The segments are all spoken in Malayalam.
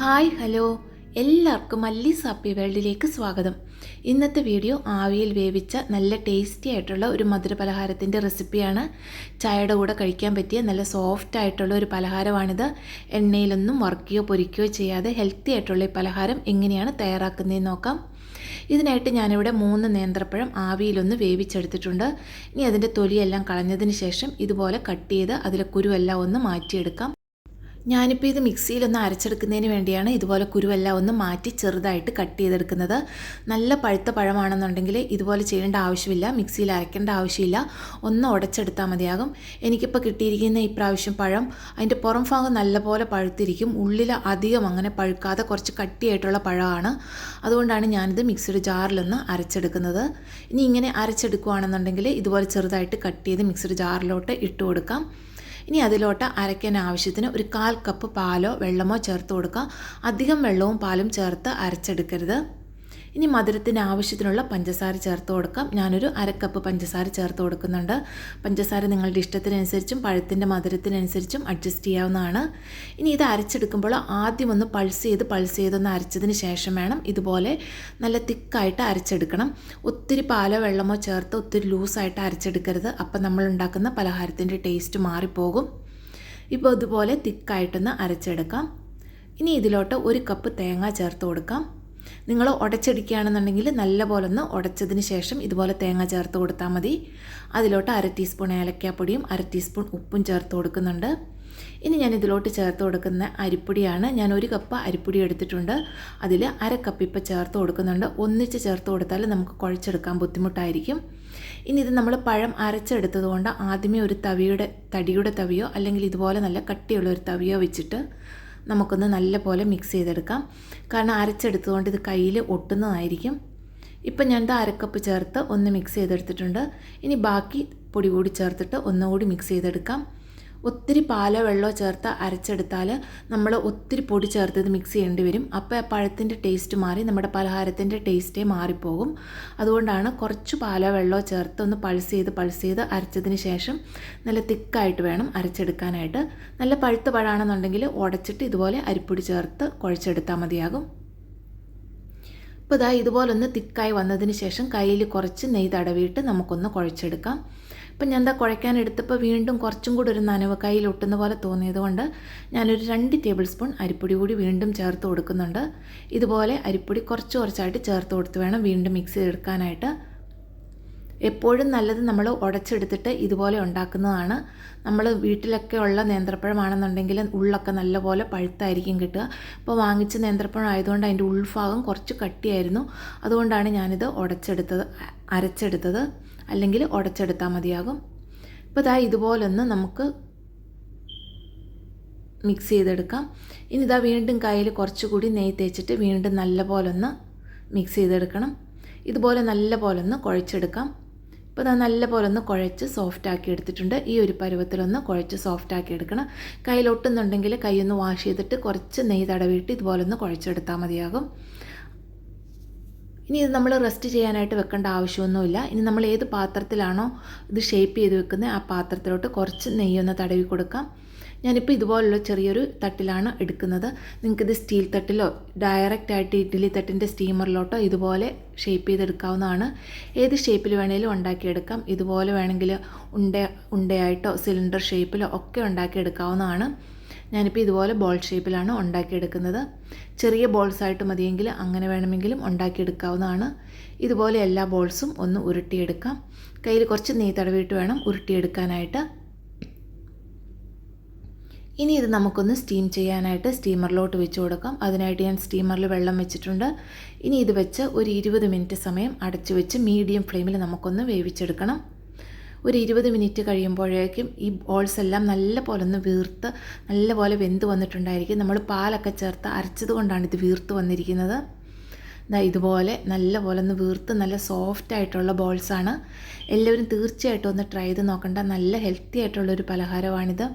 Hi hello. എല്ലാവർക്കും മല്ലി സാപ്പി വേൾഡിലേക്ക് സ്വാഗതം. ഇന്നത്തെ വീഡിയോ ആവിയിൽ വേവിച്ച നല്ല ടേസ്റ്റി ആയിട്ടുള്ള ഒരു മധുര പലഹാരത്തിന്റെ റെസിപ്പിയാണ്. ചായയുടെ കൂടെ കഴിക്കാൻ പറ്റിയ നല്ല സോഫ്റ്റ് ആയിട്ടുള്ള ഒരു പലഹാരമാണിത്. എണ്ണയിലൊന്നും വറുക്കുകയോ പൊരിക്കുകയോ ചെയ്യാതെ ഹെൽത്തി ആയിട്ടുള്ള ഈ പലഹാരം എങ്ങനെയാണ് തയ്യാറാക്കുന്നതെന്ന് നോക്കാം. ഇതിനായിട്ട് ഞാനിവിടെ മൂന്ന് നേന്ത്രപ്പഴം ആവിയിലൊന്ന് വേവിച്ചെടുത്തിട്ടുണ്ട്. ഇനി അതിന്റെ തൊലിയെല്ലാം കളഞ്ഞതിന് ശേഷം ഇതുപോലെ കട്ട് ചെയ്ത് അതിലെ കുരുവെല്ലാം ഒന്ന് മാറ്റിയെടുക്കാം. ഞാനിപ്പോൾ ഇത് മിക്സിയിലൊന്ന് അരച്ചെടുക്കുന്നതിന് വേണ്ടിയാണ് ഇതുപോലെ കുരുവെല്ലാം ഒന്ന് മാറ്റി ചെറുതായിട്ട് കട്ട് ചെയ്തെടുക്കുന്നത്. നല്ല പഴുത്ത പഴമാണെന്നുണ്ടെങ്കിൽ ഇതുപോലെ ചെയ്യേണ്ട ആവശ്യമില്ല. മിക്സിയിൽ അരയ്ക്കേണ്ട ആവശ്യമില്ല. ഒന്ന് ഉടച്ചെടുത്താൽ മതിയാകും. എനിക്കിപ്പോൾ കിട്ടിയിരിക്കുന്ന ഈ പ്രാവശ്യം പഴം അതിന്റെ പുറം ഭാഗം നല്ലപോലെ പഴുത്തിരിക്കും. ഉള്ളിൽ അധികം അങ്ങനെ പഴുക്കാതെ കുറച്ച് കട്ടിയായിട്ടുള്ള പഴമാണ്. അതുകൊണ്ടാണ് ഞാനിത് മിക്സിയുടെ ജാറിലൊന്ന് അരച്ചെടുക്കുന്നത്. ഇനി ഇങ്ങനെ അരച്ചെടുക്കുകയാണെന്നുണ്ടെങ്കിൽ ഇതുപോലെ ചെറുതായിട്ട് കട്ട് ചെയ്ത് മിക്സിയുടെ ജാറിലോട്ട് ഇട്ട് കൊടുക്കാം. ഇനി അതിലോട്ട് അരയ്ക്കാൻ ആവശ്യത്തിന് ഒരു കാൽ കപ്പ് പാലോ വെള്ളമോ ചേർത്ത് കൊടുക്കുക അധികം വെള്ളവും പാലും ചേർത്ത് അരച്ചെടുക്കരുത്. ഇനി മധുരത്തിന് ആവശ്യത്തിനുള്ള പഞ്ചസാര ചേർത്ത് കൊടുക്കാം. ഞാനൊരു അരക്കപ്പ് പഞ്ചസാര ചേർത്ത് കൊടുക്കുന്നുണ്ട്. പഞ്ചസാര നിങ്ങളുടെ ഇഷ്ടത്തിനനുസരിച്ചും പഴത്തിന്റെ മധുരത്തിനനുസരിച്ചും അഡ്ജസ്റ്റ് ചെയ്യാവുന്നതാണ്. ഇനി ഇത് അരച്ചെടുക്കുമ്പോൾ ആദ്യം ഒന്ന് പൾസ് ചെയ്ത് പൾസ് ചെയ്തൊന്ന് അരച്ചതിന് ശേഷം വേണം ഇതുപോലെ നല്ല തിക്കായിട്ട് അരച്ചെടുക്കണം. ഒത്തിരി പാലോ വെള്ളമോ ചേർത്ത് ഒത്തിരി ലൂസായിട്ട് അരച്ചെടുക്കരുത്. അപ്പം നമ്മൾ ഉണ്ടാക്കുന്ന പലഹാരത്തിന്റെ ടേസ്റ്റ് മാറിപ്പോകും. ഇപ്പോൾ ഇതുപോലെ തിക്കായിട്ടൊന്ന് അരച്ചെടുക്കാം. ഇനി ഇതിലോട്ട് ഒരു കപ്പ് തേങ്ങ ചേർത്ത് കൊടുക്കാം. നിങ്ങൾ ഉടച്ചെടുക്കുകയാണെന്നുണ്ടെങ്കിൽ നല്ലപോലെ ഒന്ന് ഉടച്ചതിന് ശേഷം ഇതുപോലെ തേങ്ങ ചേർത്ത് കൊടുത്താൽ മതി. അതിലോട്ട് അര ടീസ്പൂൺ ഏലക്കാപ്പൊടിയും അര ടീസ്പൂൺ ഉപ്പും ചേർത്ത് കൊടുക്കുന്നുണ്ട്. ഇനി ഞാൻ ഇതിലോട്ട് ചേർത്ത് കൊടുക്കുന്ന അരിപ്പൊടിയാണ് ഞാൻ ഒരു കപ്പ് അരിപ്പൊടി എടുത്തിട്ടുണ്ട്. അതിൽ അര കപ്പ് ഇപ്പം ചേർത്ത് കൊടുക്കുന്നുണ്ട്. ഒന്നിച്ച് ചേർത്ത് കൊടുത്താൽ നമുക്ക് കുഴച്ചെടുക്കാൻ ബുദ്ധിമുട്ടായിരിക്കും. ഇനി ഇത് നമ്മൾ പഴം അരച്ചെടുത്തതുകൊണ്ട് ആദ്യമേ ഒരു തവിയുടെ തടിയുടെ തവിയോ അല്ലെങ്കിൽ ഇതുപോലെ നല്ല കട്ടിയുള്ള ഒരു തവിയോ വെച്ചിട്ട് നമുക്കൊന്ന് നല്ല പോലെ മിക്സ് ചെയ്തെടുക്കാം. കാരണം അരച്ചെടുത്തുകൊണ്ട് ഇത് കയ്യിൽ ഒട്ടുന്നതായിരിക്കും. ഇപ്പം ഞാൻ ഇത് അരക്കപ്പ് ചേർത്ത് ഒന്ന് മിക്സ് ചെയ്തെടുത്തിട്ടുണ്ട്. ഇനി ബാക്കി പൊടി കൂടി ചേർത്തിട്ട് ഒന്നുകൂടി മിക്സ് ചെയ്തെടുക്കാം. ഒത്തിരി പാലോ വെള്ളമോ ചേർത്ത് അരച്ചെടുത്താൽ നമ്മൾ ഒത്തിരി പൊടി ചേർത്ത് ഇത് മിക്സ് ചെയ്യേണ്ടി വരും. അപ്പോൾ പഴത്തിന്റെ ടേസ്റ്റ് മാറി നമ്മുടെ പലഹാരത്തിന്റെ ടേസ്റ്റേ മാറിപ്പോകും. അതുകൊണ്ടാണ് കുറച്ച് പാലോ വെള്ളമോ ചേർത്ത് ഒന്ന് പൾസ് ചെയ്ത് പൾസ് ചെയ്ത് അരച്ചതിന് ശേഷം നല്ല തിക്കായിട്ട് വേണം അരച്ചെടുക്കാനായിട്ട്. നല്ല പഴുത്ത പഴാണെന്നുണ്ടെങ്കിൽ ഉടച്ചിട്ട് ഇതുപോലെ അരിപ്പൊടി ചേർത്ത് കുഴച്ചെടുത്താൽ മതിയാകും. ഇപ്പോൾ ഇതാ ഇതുപോലൊന്ന് തിക്കായി വന്നതിന് ശേഷം കയ്യിൽ കുറച്ച് നെയ്യ് തടവിയിട്ട് നമുക്കൊന്ന് കുഴച്ചെടുക്കാം. ഇപ്പം ഞാൻ എന്താ കുഴയ്ക്കാൻ എടുത്തപ്പോൾ വീണ്ടും കുറച്ചും കൂടി ഒരു നനവ് കയ്യിൽ ഒട്ടുന്ന പോലെ തോന്നിയത് കൊണ്ട് ഞാനൊരു രണ്ട് ടേബിൾ സ്പൂൺ അരിപ്പൊടി കൂടി വീണ്ടും ചേർത്ത് കൊടുക്കുന്നുണ്ട്. ഇതുപോലെ അരിപ്പൊടി കുറച്ച് കുറച്ചായിട്ട് ചേർത്ത് കൊടുത്ത് വേണം വീണ്ടും മിക്സ് ചെയ്തെടുക്കാനായിട്ട്. എപ്പോഴും നല്ലത് നമ്മൾ ഉടച്ചെടുത്തിട്ട് ഇതുപോലെ ഉണ്ടാക്കുന്നതാണ്. നമ്മൾ വീട്ടിലൊക്കെ ഉള്ള നേന്ത്രപ്പഴമാണെന്നുണ്ടെങ്കിൽ ഉള്ളൊക്കെ നല്ലപോലെ പഴുത്തായിരിക്കും കിട്ടുക. ഇപ്പോൾ വാങ്ങിച്ച നേന്ത്രപ്പഴം ആയതുകൊണ്ട് അതിന്റെ ഉൾഭാഗം കുറച്ച് കട്ടിയായിരുന്നു. അതുകൊണ്ടാണ് ഞാനിത് ഉടച്ചെടുത്തത് അരച്ചെടുത്തത്. അല്ലെങ്കിൽ ഉടച്ചെടുത്താൽ മതിയാകും. ഇപ്പോൾ ഇതാ ഇതുപോലൊന്ന് നമുക്ക് മിക്സ് ചെയ്തെടുക്കാം. ഇനി ഇതാ വീണ്ടും കയ്യിൽ കുറച്ചുകൂടി നെയ്യ് തേച്ചിട്ട് വീണ്ടും നല്ല പോലെ ഒന്ന് മിക്സ് ചെയ്തെടുക്കണം. ഇതുപോലെ നല്ല പോലൊന്ന് ഒന്ന് കുഴച്ചെടുക്കാം. ഇപ്പോൾ ഇതാ നല്ല പോലൊന്ന് ഒന്ന് കുഴച്ച് സോഫ്റ്റ് ആക്കി എടുത്തിട്ടുണ്ട്. ഈ ഒരു പരുവത്തിലൊന്ന് കുഴച്ച് സോഫ്റ്റ് ആക്കി എടുക്കണം. കയ്യിലൊട്ടുന്നുണ്ടെങ്കിൽ കൈയൊന്ന് വാഷ് ചെയ്തിട്ട് കുറച്ച് നെയ്യ് തടവിയിട്ട് ഇതുപോലെ ഒന്ന് കുഴച്ചെടുത്താൽ മതിയാകും. ഇനി ഇത് നമ്മൾ റെസ്റ്റ് ചെയ്യാനായിട്ട് വെക്കേണ്ട ആവശ്യമൊന്നുമില്ല. ഇനി നമ്മൾ ഏത് പാത്രത്തിലാണോ ഇത് ഷേപ്പ് ചെയ്ത് വെക്കുന്നത് ആ പാത്രത്തിലോട്ട് കുറച്ച് നെയ്യൊന്ന് തടവി കൊടുക്കാം. ഞാനിപ്പോൾ ഇതുപോലുള്ള ചെറിയൊരു തട്ടിലാണ് എടുക്കുന്നത്. നിങ്ങൾക്കിത് സ്റ്റീൽ തട്ടിലോ ഡയറക്റ്റ് ആയിട്ട് ഇഡ്ഡലി തട്ടിന്റെ സ്റ്റീമറിലോട്ടോ ഇതുപോലെ ഷേപ്പ് ചെയ്തെടുക്കാവുന്നതാണ്. ഏത് ഷേപ്പിൽ വേണേലും ഉണ്ടാക്കിയെടുക്കാം. ഇതുപോലെ വേണമെങ്കിൽ ഉണ്ട ഉണ്ടയായിട്ടോ സിലിണ്ടർ ഷേപ്പിലോ ഒക്കെ ഉണ്ടാക്കിയെടുക്കാവുന്നതാണ്. ഞാനിപ്പോൾ ഇതുപോലെ ബോൾ ഷേപ്പിലാണ് ഉണ്ടാക്കിയെടുക്കുന്നത്. ചെറിയ ബോൾസ് ആയിട്ട് മതിയെങ്കിൽ അങ്ങനെ വേണമെങ്കിലും ഉണ്ടാക്കിയെടുക്കാവുന്നതാണ്. ഇതുപോലെ എല്ലാ ബോൾസും ഒന്ന് ഉരുട്ടിയെടുക്കാം. കയ്യിൽ കുറച്ച് നെയ് തടവിയിട്ട് വേണം ഉരുട്ടിയെടുക്കാനായിട്ട്. ഇനി ഇത് നമുക്കൊന്ന് സ്റ്റീം ചെയ്യാനായിട്ട് സ്റ്റീമറിലോട്ട് വെച്ച് കൊടുക്കാം. അതിനായിട്ട് ഞാൻ സ്റ്റീമറിൽ വെള്ളം വെച്ചിട്ടുണ്ട്. ഇനി ഇത് വെച്ച് ഒരു ഇരുപത് മിനിറ്റ് സമയം അടച്ചു വെച്ച് മീഡിയം ഫ്ലെയിമിൽ നമുക്കൊന്ന് വേവിച്ചെടുക്കണം. ഒരു ഇരുപത് മിനിറ്റ് കഴിയുമ്പോഴേക്കും ഈ ബോൾസ് എല്ലാം നല്ല പോലെ ഒന്ന് വീർത്ത് നല്ല പോലെ വെന്ത് വന്നിട്ടുണ്ടായിരിക്കും. നമ്മൾ പാലൊക്കെ ചേർത്ത് അരച്ചത് കൊണ്ടാണ് ഇത് വീർത്ത് വന്നിരിക്കുന്നത്. ഇതാ ഇതുപോലെ നല്ല പോലെ ഒന്ന് വീർത്ത് നല്ല സോഫ്റ്റ് ആയിട്ടുള്ള ബോൾസാണ് എല്ലാവരും തീർച്ചയായിട്ടും ഒന്ന് ട്രൈ ചെയ്ത് നോക്കേണ്ട. നല്ല ഹെൽത്തി ആയിട്ടുള്ളൊരു പലഹാരമാണിത്.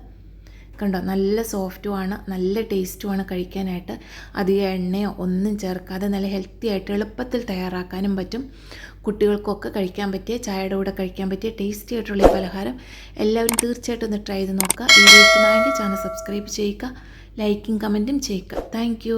കണ്ടോ? നല്ല സോഫ്റ്റുമാണ് നല്ല ടേസ്റ്റുമാണ് കഴിക്കാനായിട്ട്. അധികം എണ്ണയോ ഒന്നും ചേർക്കാതെ നല്ല ഹെൽത്തി ആയിട്ട് എളുപ്പത്തിൽ തയ്യാറാക്കാനും പറ്റും. കുട്ടികൾക്കൊക്കെ കഴിക്കാൻ പറ്റിയ ചായയുടെ കൂടെ കഴിക്കാൻ പറ്റിയ ടേസ്റ്റി ആയിട്ടുള്ള ഈ പലഹാരം എല്ലാവരും തീർച്ചയായിട്ടും ഒന്ന് ട്രൈ ചെയ്ത് നോക്കുക. വീഡിയോ ഇഷ്ടമായെങ്കിൽ ചാനൽ സബ്സ്ക്രൈബ് ചെയ്യുക ലൈക്കും കമന്റും ചെയ്യുക. താങ്ക്